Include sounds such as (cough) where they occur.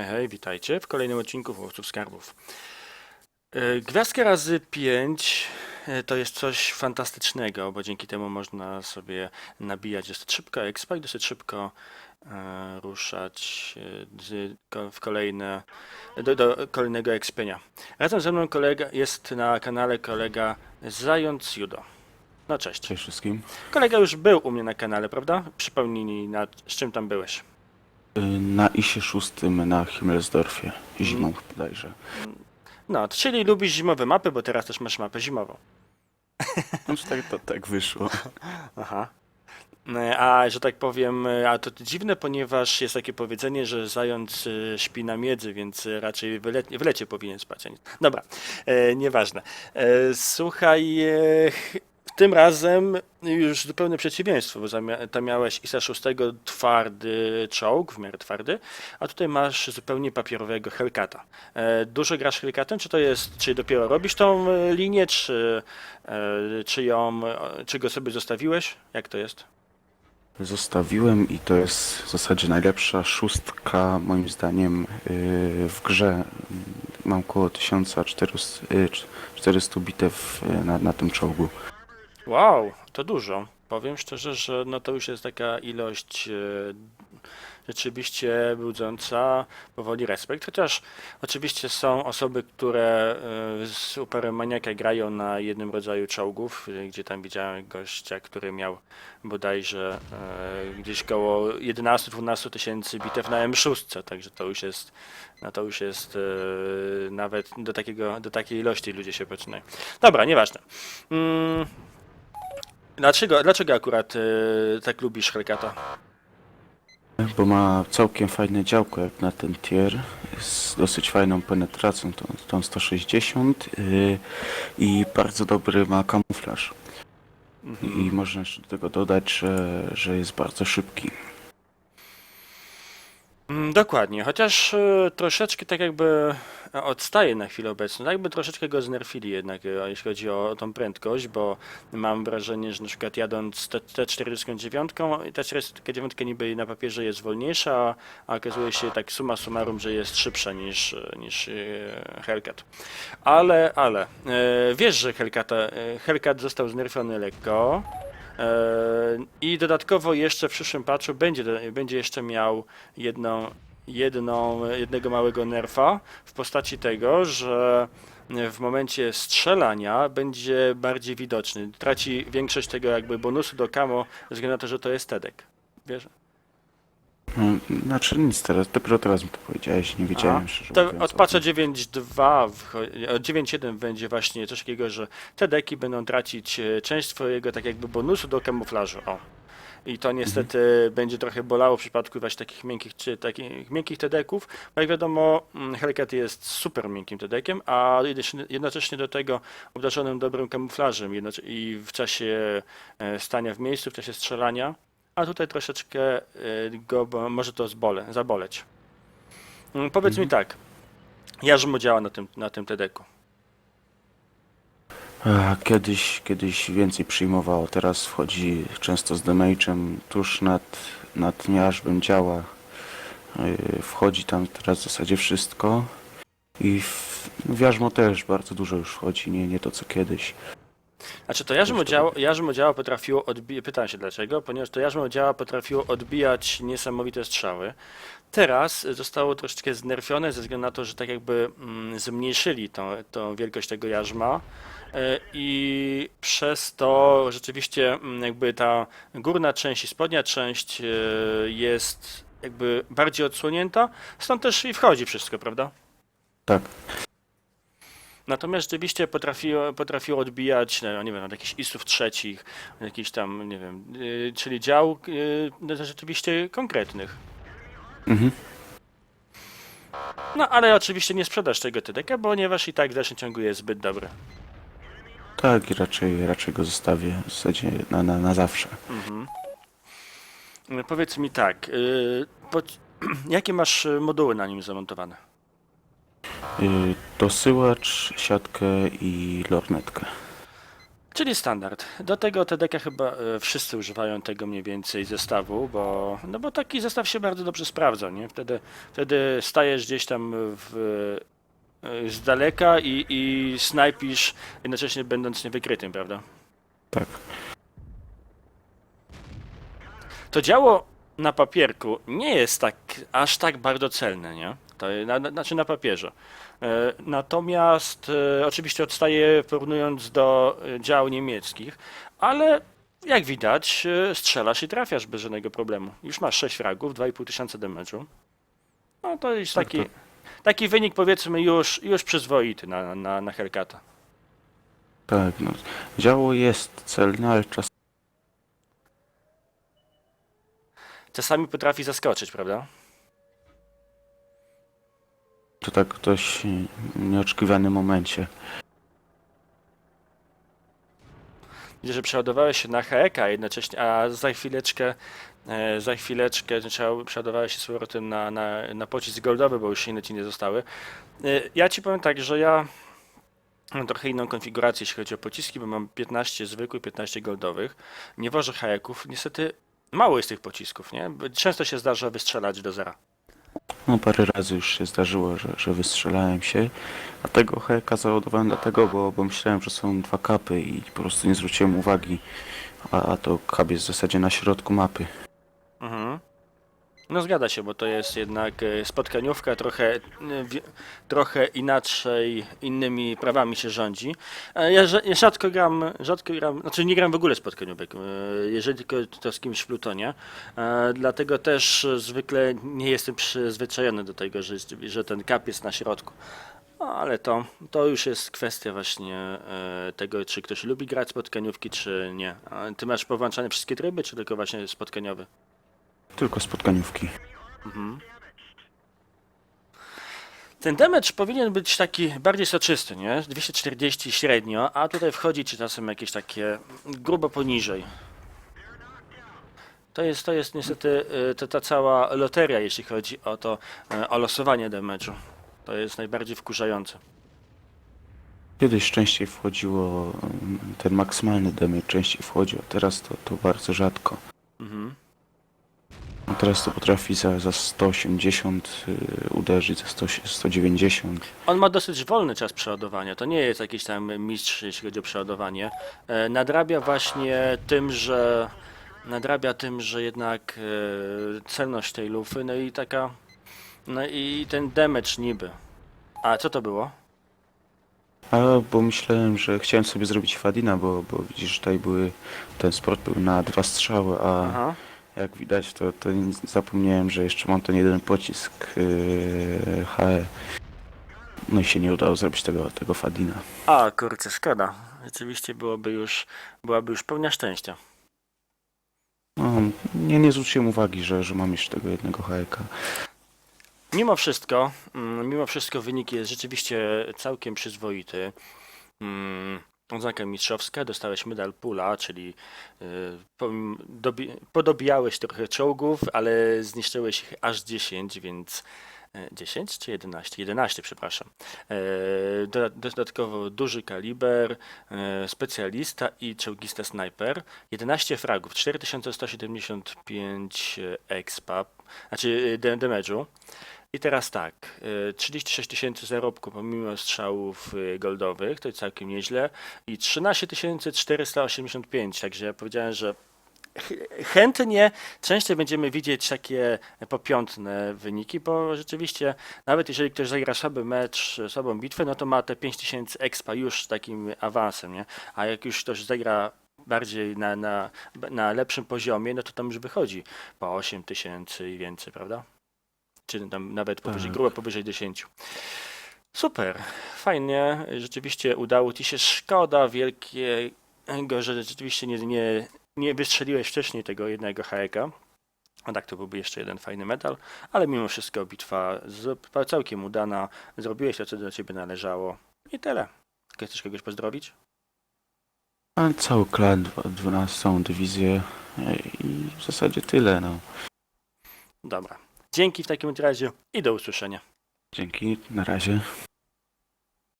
Hej, witajcie w kolejnym odcinku Łowców Skarbów. E, Gwiazdka razy 5 to jest coś fantastycznego, bo dzięki temu można sobie nabijać dosyć szybko expa i dosyć szybko e, ruszać e, w kolejne, do, do kolejnego expienia. Razem ze mną kolega, jest na kanale kolega Zając Judo. No cześć. Cześć wszystkim. Kolega już był u mnie na kanale, prawda? Przypomnij mi, na, z czym tam byłeś. Na ISie szóstym na Himmelsdorfie. Zimą bodajże. No, czyli lubisz zimowe mapy, bo teraz też masz mapę zimową. No tak, to tak wyszło. Aha. A, że tak powiem, a to dziwne, ponieważ jest takie powiedzenie, że zając e, śpi na miedzy, więc raczej w, le- w lecie powinien spać. Dobra, e, nieważne. E, słuchaj, e, tym razem już zupełne przeciwieństwo, bo tam miałeś ISA 6 twardy czołg, w miarę twardy, a tutaj masz zupełnie papierowego Hellcata. E, Dużo grasz Hellcatem, czy to jest, czy dopiero robisz tą e, linię, czy, e, czy ją, czy go sobie zostawiłeś? Jak to jest? Zostawiłem i to jest w zasadzie najlepsza szóstka moim zdaniem w grze. Mam około 1400 y, 400 bitew na, na tym czołgu. Wow, to dużo. Powiem szczerze, że no to już jest taka ilość e, rzeczywiście budząca powoli respekt, chociaż oczywiście są osoby, które e, z uporem maniaka grają na jednym rodzaju czołgów, e, gdzie tam widziałem gościa, który miał bodajże gdzieś koło 11-12 tysięcy bitew na M6, także to już jest, no to już jest nawet do takiego, do takiej ilości ludzie się poczynają. Dobra, nieważne. Mm, Dlaczego, dlaczego akurat y, tak lubisz Hellcata? Bo ma całkiem fajne działko jak na ten tier. Z dosyć fajną penetracją, tą, tą 160 y, i bardzo dobry ma kamuflaż. I można jeszcze do tego dodać, że, że jest bardzo szybki. Mm, Dokładnie, chociaż y, troszeczkę tak jakby odstaje na chwilę obecną, tak jakby troszeczkę go znerfili jednak, y, jeśli chodzi o tą prędkość, bo mam wrażenie, że na przykład jadąc T- T49, ta 49 niby na papierze jest wolniejsza, a okazuje się tak summa summarum, że jest szybsza niż, niż y, Hellcat. Ale, ale, wiesz, że Hellcata, y, Hellcat został znerfiony lekko, E, I dodatkowo jeszcze w przyszłym patchu będzie, będzie jeszcze miał jedną, jedną, jednego małego nerfa w postaci tego, że w momencie strzelania będzie bardziej widoczny. Traci większość tego jakby bonusu do camo ze względu na to, że to jest Tedek. Wiesz? No, Znaczy nic teraz, dopiero teraz mi to powiedziałeś, nie wiedziałem Aha. szczerze To mówiąc od o patcha tym. 9.2, wcho- od 9.1 będzie właśnie coś takiego, że te deki będą tracić e, część swojego tak jakby bonusu do kamuflażu. O. I to niestety będzie trochę bolało w przypadku właśnie takich miękkich, czy takich miękkich tedeków, bo jak wiadomo mm, Hellcat jest super miękkim tedekiem, a jednocześnie- jednocześnie do tego obdarzonym dobrym kamuflażem jednocze- i w czasie e, stania w miejscu, w czasie strzelania, a tutaj troszeczkę e, go może to zbole, zaboleć. Mm, Powiedz mi tak, Jarzmo działa na tym, na tym TDK-u. A, Kiedyś, kiedyś więcej przyjmowało, teraz wchodzi często z damage'em tuż nad, nad miażdżbem działa. Yy, Wchodzi tam teraz w zasadzie wszystko. I w, w jarzmo też bardzo dużo już wchodzi, nie, nie to co kiedyś. Znaczy to jarzmo, Już to działa, jarzmo działa potrafiło odbijać, pytam się dlaczego, ponieważ to jarzmo działa potrafiło odbijać niesamowite strzały. Teraz zostało troszeczkę znerfione ze względu na to, że tak jakby mm, zmniejszyli tą, tą wielkość tego jarzma e, i przez to rzeczywiście mm, jakby ta górna część i spodnia część e, jest jakby bardziej odsłonięta, stąd też i wchodzi wszystko, prawda? Tak, Natomiast rzeczywiście potrafiło, potrafiło odbijać, no, nie wiem, od jakichś isów trzecich, jakichś tam, nie wiem, yy, czyli dział yy, no, rzeczywiście konkretnych. mhm. No ale oczywiście nie sprzedasz tego TDK, ponieważ i tak w dalszym ciągu jest zbyt dobry. tak i raczej, raczej go zostawię w zasadzie na, na, na zawsze. Mhm. Yy, Powiedz mi tak, yy, pod, (clears throat) jakie masz moduły na nim zamontowane? Yy, Dosyłacz, siatkę i lornetkę. Czyli standard. Do tego TDK chyba e, wszyscy używają tego mniej więcej zestawu, bo, no bo taki zestaw się bardzo dobrze sprawdza, nie? Wtedy, wtedy stajesz gdzieś tam w, e, z daleka i, i snajpisz, jednocześnie będąc niewykrytym, prawda? Tak. To działo na papierku nie jest tak aż tak bardzo celne, nie? To, na, na, znaczy na papierze. E, natomiast e, oczywiście odstaje porównując do e, dział niemieckich, ale jak widać strzelasz i trafiasz bez żadnego problemu. Już masz 6 fragów, 2,5 tysiąca damage'u. No to jest Tak, taki, tak. taki wynik powiedzmy już, już przyzwoity na, na, na Hellcata. Tak, no. Działo jest celne, ale czas Czasami potrafi zaskoczyć, prawda? To tak w dość nieoczekiwanym momencie. Widzę, że przeładowałeś się na HEK, a jednocześnie, a za chwileczkę, e, za chwileczkę przeł- przeładowałeś się z powrotem na, na, na pocisk goldowy, bo już inne ci nie zostały. E, Ja ci powiem tak, że ja mam trochę inną konfigurację, jeśli chodzi o pociski, bo mam 15 zwykłych, 15 goldowych. Nie wożę hajeków. Niestety mało jest tych pocisków, nie? Często się zdarza wystrzelać do zera. No parę razy już się zdarzyło, że, że wystrzelałem się, a tego heka załadowałem dlatego, bo, bo myślałem, że są dwa kapy i po prostu nie zwróciłem uwagi, a, a to kap jest w zasadzie na środku mapy. Mhm. No zgadza się, bo to jest jednak e, spotkaniówka, trochę, e, trochę inaczej, innymi prawami się rządzi. E, Ja rza- ja rzadko gram, rzadko gram, znaczy nie gram w ogóle spotkaniówek, jeżeli tylko to z kimś w plutonie, dlatego też zwykle nie jestem przyzwyczajony do tego, że, że ten kap jest na środku. No, ale to, to już jest kwestia właśnie tego, czy ktoś lubi grać spotkaniówki, czy nie. Ty masz powłączane wszystkie tryby, czy tylko właśnie spotkaniowy? Tylko spotkaniówki. Mhm. Ten damage powinien być taki bardziej soczysty, nie? 240 średnio, a tutaj wchodzi ci czasem jakieś takie grubo poniżej. To jest, to jest niestety y, to ta cała loteria, jeśli chodzi o to, y, o losowanie damage'u. To jest najbardziej wkurzające. Kiedyś częściej wchodziło, mm, ten maksymalny damage częściej wchodził, a teraz to, to bardzo rzadko. Teraz to potrafi za, za 180 y, uderzyć, za 100, 190. On ma dosyć wolny czas przeładowania. To nie jest jakiś tam mistrz, jeśli chodzi o przeładowanie. E, nadrabia właśnie tym, że nadrabia tym, że jednak e, celność tej lufy, no i taka no i ten damage niby. A co to było? A bo myślałem, że chciałem sobie zrobić Fadina, bo, bo widzisz, tutaj były, ten sport był na dwa strzały, a Aha. Jak widać to, to zapomniałem, że jeszcze mam ten jeden pocisk yy, HE. No i się nie udało zrobić tego, tego Fadina. A kurczę, szkoda. Rzeczywiście byłoby już, byłaby już pełnia szczęścia. No, nie, nie zwróciłem uwagi, że, że mam jeszcze tego jednego HEK. Mimo wszystko, mm, mimo wszystko wynik jest rzeczywiście całkiem przyzwoity. Oznaka mistrzowska, dostałeś medal pula, czyli y, podobijałeś trochę czołgów, ale zniszczyłeś ich aż 10, więc e, 10 czy 11? 11, przepraszam. E, doda- Dodatkowo duży kaliber, e, specjalista i czołgista snajper. 11 fragów, 4175 expa, znaczy e, damage'u. I teraz tak, y, 36 tysięcy zarobku pomimo strzałów y, goldowych, to jest całkiem nieźle. I 13 485, także ja powiedziałem, że ch- chętnie częściej będziemy widzieć takie popiątne wyniki, bo rzeczywiście nawet jeżeli ktoś zagra słaby mecz, słabą bitwę, no to ma te 5000 expa już takim awansem, nie? A jak już ktoś zagra bardziej na, na, na lepszym poziomie, no to tam już wychodzi po 8000 i więcej, prawda? Czy tam nawet powyżej, Tak. grubo powyżej 10. Super, fajnie, rzeczywiście udało Ci się. Szkoda wielkiego, że rzeczywiście nie, nie, nie wystrzeliłeś wcześniej tego jednego hajeka. A tak to byłby jeszcze jeden fajny medal, ale mimo wszystko bitwa z- całkiem udana. Zrobiłeś to, co do Ciebie należało i tyle. Chcesz kogoś pozdrowić? A cały klan, dwa- 12 dywizję e, i w zasadzie tyle, no. Dobra. Dzięki w takim razie i do usłyszenia. Dzięki, na razie.